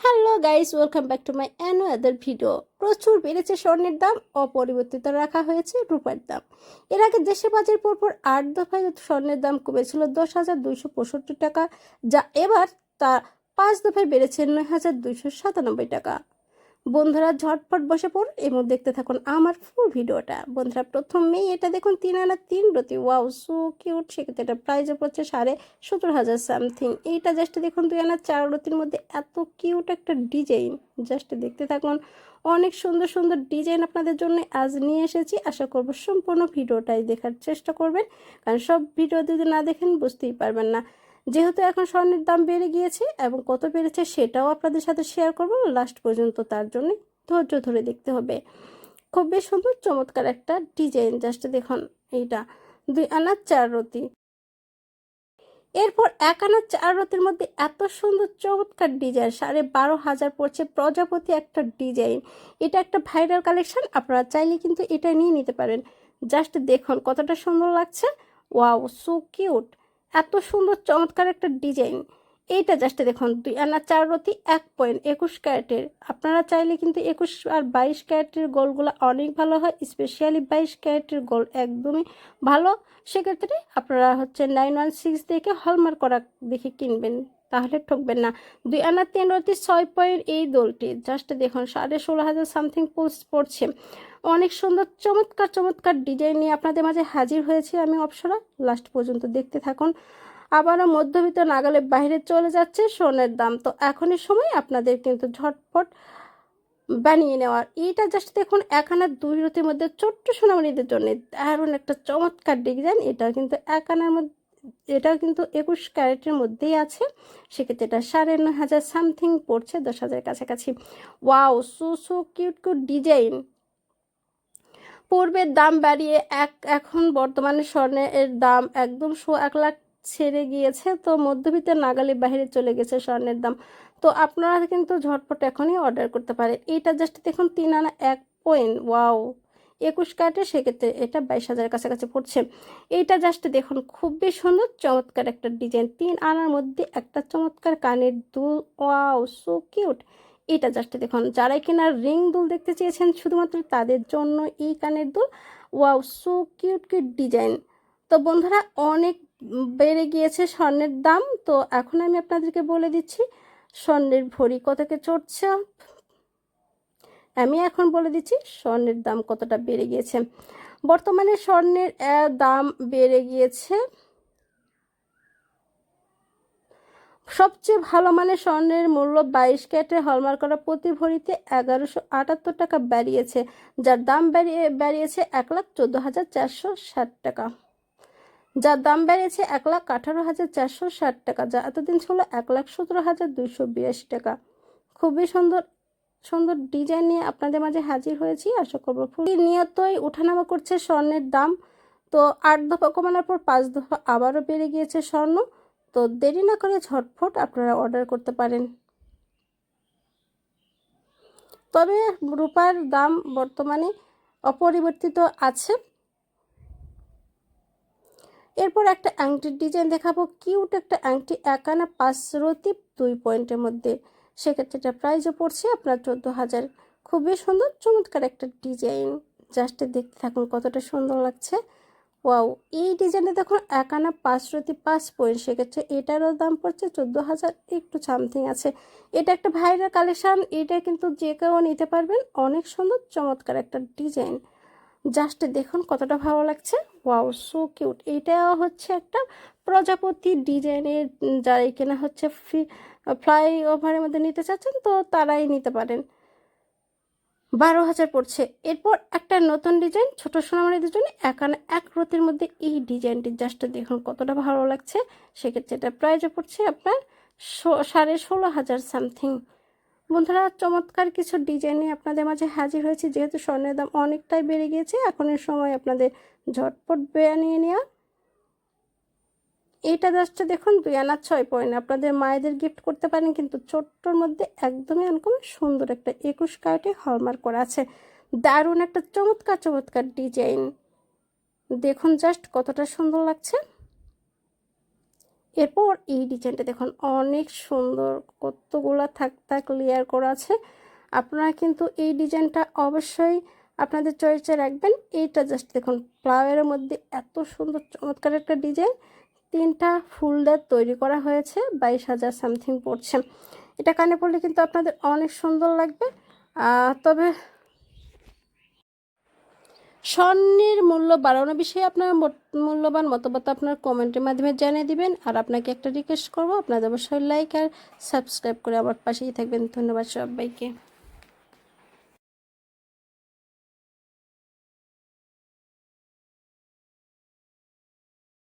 Hello guys welcome back to my another video প্রচুর বেড়েছে স্বর্ণের দাম, অপরিবর্তিত রাখা হয়েছে রূপার দাম। এর আগে দেশে বাজার পর পর আট দফায় স্বর্ণের দাম কমেছিল দশ হাজার দুইশো পঁয়ষট্টি টাকা, যা এবার তা পাঁচ দফায় বেড়েছে নয় হাজার দুইশো সাতানব্বই টাকা। বন্ধুরা ঝটপট বসে পড়ুন এবং দেখতে থাকুন আমার ফুল ভিডিওটা। বন্ধুরা প্রথমেই এটা দেখুন, তিন আনা তিন রতি। ওয়াও সো কিউট সেক্ষেত্রে এটা প্রাইজে পড়ছে সাড়ে সতেরো হাজার সামথিং এইটা জাস্ট দেখুন, দুই আনা চার রতির মধ্যে এত কিউট একটা ডিজাইন জাস্ট দেখতে থাকুন। অনেক সুন্দর সুন্দর ডিজাইন আপনাদের জন্য আজ নিয়ে এসেছি। আশা করব সম্পূর্ণ ভিডিওটাই দেখার চেষ্টা করবেন। কারণ সব ভিডিও যদি না দেখেন, বুঝতেই পারবেন না। যেহেতু এখন স্বর্ণের দাম বেড়ে গিয়েছে এবং কত বেড়েছে সেটাও আপনাদের সাথে শেয়ার করব। লাস্ট পর্যন্ত তার জন্য ধৈর্য ধরে দেখতে হবে। খুব বেশ সুন্দর, চমৎকার একটা ডিজাইন জাস্ট দেখুন এইটা। দুই আনা চার রতি। এরপর এক আনা চার রতির মধ্যে এত সুন্দর, চমৎকার ডিজাইন সাড়ে বারো হাজার পড়ছে প্রজাপতি একটা ডিজাইন এটা একটা ভাইরাল কালেকশন আপনারা চাইলে কিন্তু এটা নিয়ে নিতে পারেন। জাস্ট দেখুন কতটা সুন্দর লাগছে। ওয়াও সো কিউট এত সুন্দর, চমৎকার একটা ডিজাইন। এইটা জাস্ট দেখুন, দুই আনা চার রতি, এক পয়েন্ট একুশ ক্যারেটের। আপনারা চাইলে কিন্তু একুশ আর বাইশ ক্যারেটের গোলগুলো অনেক ভালো হয় স্পেশালি বাইশ ক্যারেটের গোল একদমই ভালো। সেক্ষেত্রে আপনারা হচ্ছে নাইন ওয়ান সিক্স দেখে হলমার্ক করা দেখে কিনবেন। তাহলে ঠকবেন না। দুই আনা তিন রতি ছয় পয়েন্ট এই দোলটি। জাস্ট দেখুন, সাড়ে ষোলো হাজার সামথিং পোস্ট পড়ছে। অনেক সুন্দর, চমৎকার চমৎকার ডিজাইন নিয়ে আপনাদের মাঝে হাজির হয়েছে আমি অপসরা। লাস্ট পর্যন্ত দেখতে থাকুন। আবারও মধ্যবিত্ত নাগালে বাইরে চলে যাচ্ছে সোনের দাম। তো এখনই সময় আপনাদের কিন্তু ঝটপট বানিয়ে নেওয়ার। এইটা জাস্ট দেখুন, এক আনার দুই রতির মধ্যে ছোট্ট সোনামণিদের জন্য দারুণ একটা চমৎকার ডিজাইন এটা কিন্তু এক আনার মধ্যে এটাও কিন্তু একুশ ক্যারেটের মধ্যেই আছে। সেক্ষেত্রে এটা সাড়ে ন হাজার সামথিং পড়ছে, দশ হাজারের কাছাকাছি। ওয়াও, সু সু কিউট কিউট ডিজাইন। পূর্বের দাম বাড়িয়ে এক, এখন বর্তমানে স্বর্ণের দাম একদম শো এক লাখ ছেড়ে গিয়েছে, তো মধ্যবিত্ত নাগালি বাইরে চলে গেছে স্বর্ণের দাম। তো আপনারা কিন্তু ঝটপট এখনই অর্ডার করতে পারেন। এটা জাস্ট দেখুন তিন আনা এক পয়েন্ট, ওয়াও। একুশ কাটে সেক্ষেত্রে এটা বাইশ হাজারের কাছাকাছি পড়ছে। এইটা জাস্ট দেখুন, খুবই সুন্দর, চমৎকার একটা ডিজাইন। তিন আনার মধ্যে একটা চমৎকার কানের দুল। Wow, so cute. এটা জাস্ট দেখুন, যারাই কিনা রিং দুল দেখতে চেয়েছেন শুধুমাত্র তাদের জন্য এই কানের দুল। Wow, so cute cute design. তো বন্ধুরা, অনেক বেড়ে গিয়েছে স্বর্ণের দাম। তো এখন আমি আপনাদেরকে বলে দিচ্ছি, স্বর্ণের ভরি কত কতকে চড়ছে? আমি এখন বলে দিচ্ছি, স্বর্ণের দাম কতটা বেড়ে গিয়েছে? বর্তমানে স্বর্ণের দাম বেড়ে গিয়েছে। সবচেয়ে ভালো মানে স্বর্ণের মূল্য বাইশ ক্যারেটে হলমার্ক করা প্রতি ভরিতে এগারোশো আটাত্তর টাকা বাড়িয়েছে যার দাম বাড়িয়ে বাড়িয়েছে এক লাখ চোদ্দ হাজার চারশো ষাট টাকা। যার দাম বেড়েছে এক লাখ আঠারো হাজার চারশো ষাট টাকা, যা এতদিন ছিল এক লাখ সতেরো হাজার দুইশো বিরাশি টাকা। খুবই সুন্দর সুন্দর ডিজাইন নিয়ে আপনাদের মাঝে হাজির হয়েছি, আশা করব খুবই নিয়তই ওঠানামা করছে স্বর্ণের দাম। তো আট দফা কমানোর পর পাঁচ দফা আবারও বেড়ে গিয়েছে স্বর্ণ। তো দেরি না করে ঝটফট আপনারা অর্ডার করতে পারেন। তবে রূপার দাম বর্তমানে অপরিবর্তিত আছে। এরপর একটা আংটির ডিজাইন দেখাবো। কিউট একটা আংটি, একানা পাঁচ রতি, দুই পয়েন্টের মধ্যে। সেক্ষেত্রে এটা প্রাইজও পড়ছে আপনার চোদ্দ হাজার। খুবই সুন্দর, চমৎকার একটা ডিজাইন জাস্ট দেখতে থাকুন কতটা সুন্দর লাগছে। ওয়াও এই ডিজাইনে দেখুন একানা পাঁচ রতি পাঁচ পয়েন্ট সেক্ষেত্রে এটারও দাম পড়ছে চোদ্দ হাজার, একটু সামথিং আছে। এটা একটা ভাইরাল কালেকশান এটা কিন্তু যে কেউ নিতে পারবেন। অনেক সুন্দর, চমৎকার একটা ডিজাইন জাস্ট দেখুন কতটা ভালো লাগছে। ওয়াও সো কিউট এটা হচ্ছে একটা প্রজাপতি ডিজাইনের যারা কেনা হচ্ছে ফ্লাই ওভারের মধ্যে নিতে চাচ্ছেন, তো তারাই নিতে পারেন। বারো হাজার পড়ছে। এরপর একটা নতুন ডিজাইন ছোটো সোনামারিদের জন্য একানে এক রতির মধ্যে এই ডিজাইনটি জাস্ট দেখুন কতটা ভালো লাগছে। সেক্ষেত্রে এটা প্রাইজও পড়ছে আপনার সাড়ে ষোলো হাজার সামথিং বন্ধুরা, চমৎকার কিছু ডিজাইনে আপনাদের মাঝে হাজির হয়েছে। যেহেতু স্বর্ণের দাম অনেকটাই বেড়ে গিয়েছে এখনের সময় আপনাদের ঝটপট বেয়া নিয়ে নেওয়া। এইটা জাস্ট দেখুন, দুই আনা ছয় পয়েন্ট আপনাদের মায়েদের গিফট করতে পারেন, কিন্তু ছোট্টর মধ্যে একদমই আনকম সুন্দর একটা একুশ কার্টে হলমার্ক করা আছে। দারুণ একটা চমৎকার চমৎকার ডিজাইন দেখুন জাস্ট কতটা সুন্দর লাগছে। এরপর এই ডিজাইনটা দেখুন, অনেক সুন্দর, কতগুলা থাক থাক লেয়ার করা আছে। আপনারা কিন্তু এই ডিজাইনটা অবশ্যই আপনাদের চয়েসে রাখবেন। এইটা জাস্ট দেখুন ফ্লাওয়ারের মধ্যে এত সুন্দর চমৎকার একটা ডিজাইন তিনটা ফুল দিয়ে তৈরি করা হয়েছে, বাইশ হাজার সামথিং পড়ছে। এটা কানে পড়লে কিন্তু আপনাদের অনেক সুন্দর লাগবে। তবে স্বর্ণের মূল্য বাড়ানো বিষয়ে আপনার মূল্যবান মতামত আপনার কমেন্টের মাধ্যমে জানিয়ে দিবেন। আর আপনাকে একটা রিকোয়েস্ট করব, আপনাদের অবশ্যই লাইক আর সাবস্ক্রাইব করে আমার পাশেই থাকবেন। ধন্যবাদ সবাইকে।